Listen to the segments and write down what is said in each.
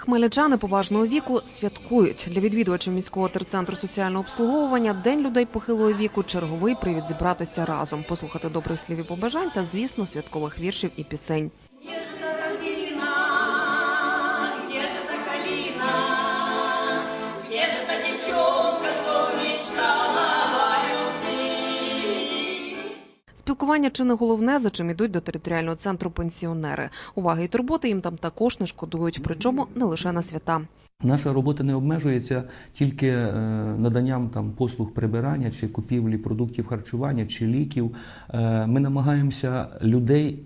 Хмельничани поважного віку святкують для відвідувачів міського терцентру соціального обслуговування День людей похилого віку. Черговий привід зібратися разом, послухати добрих слів і побажань та, звісно, святкових віршів і пісень. Спілкування чи не головне, за чим ідуть до територіального центру пенсіонери. Уваги і турботи їм там також не шкодують, причому не лише на свята. Наша робота не обмежується тільки е, наданням там послуг прибирання чи купівлі продуктів харчування чи ліків. Е, Ми намагаємося людей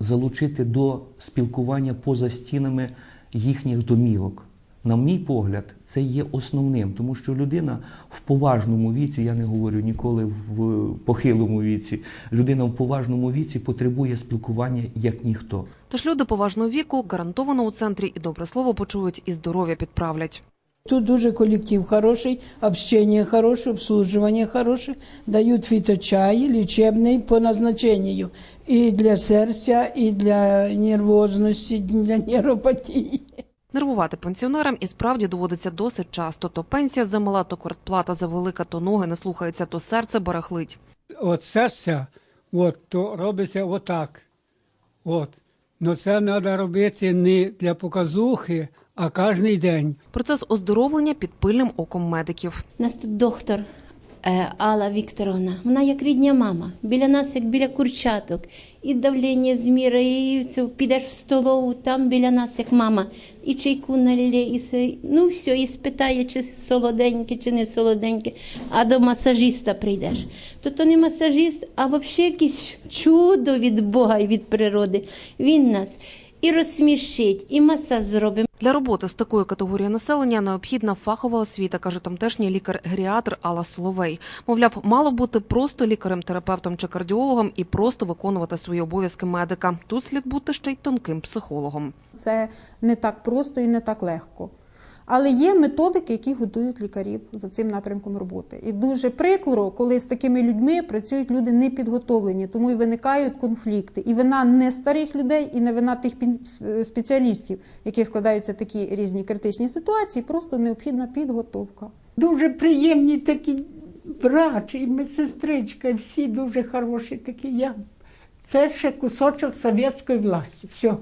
залучити до спілкування поза стінами їхніх домівок. На мій погляд, це є основним, тому що людина в поважному віці, я не говорю ніколи в похилому віці, людина в поважному віці потребує спілкування як ніхто. Тож люди поважного віку гарантовано у центрі і добре слово почують, і здоров'я підправлять. Тут дуже коллектив хороший, общение хорошее, обслуживание хорошее. Дают фиточай лечебный по назначению. И для сердца, и для нервозности, для нейропатии. Нервувати пенсіонерам і справді доводиться досить часто. То пенсія замала, то квартплата завелика, то ноги не слухаються, то серце барахлить. от серця, от, то робиться отак. От. Ну це треба робити не для показухи, а кожен день. Процес оздоровлення під пильним оком медиків. У нас тут доктор Алла Вікторовна. Вона як рідня мама. Біля нас, як біля курчаток. І давлення зміряє, і це, підеш в столову, там біля нас, як мама. І чайку налє, і. Ну все, і спитає, чи солоденьке, чи не солоденьке. А до масажиста прийдеш. То то не масажист, а взагалі якесь чудо від Бога і від природи. Він нас і розсмішить, і масаж зробимо. Для роботи з такою категорією населення необхідна фахова освіта, каже тамтешній лікар-геріатр Алла Соловей. Мовляв, мало бути просто лікарем-терапевтом чи кардіологом і просто виконувати свої обов'язки медика. Тут слід бути ще й тонким психологом. Це не так просто і не так легко. Але є методики, які готують лікарів за цим напрямком роботи. І дуже прикро, коли з такими людьми працюють люди не підготовлені, тому і виникають конфлікти. І вина не старих людей, і не вина тих спеціалістів, яких складаються такі різні критичні ситуації, просто необхідна підготовка. Дуже приємні такі врач і медсестричка, всі дуже хороші такі. Я... Це ще кусочок совєтської власті. Все,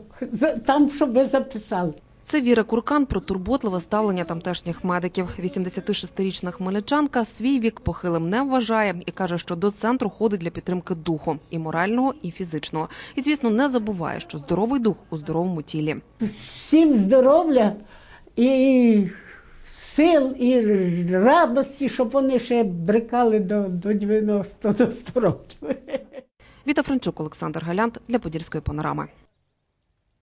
там, щоб ви записали. Це Віра Куркан про турботливе ставлення тамтешніх медиків. 86-річна хмельничанка свій вік похилим не вважає і каже, що до центру ходить для підтримки духу і морального, і фізичного. І звісно, не забуває, що здоровий дух у здоровому тілі. Всім здоров'я і сил, і радості, щоб вони ще брикали до, до 90 до 100 років. Віта Франчук, Олександр Галянт для Подільської панорами.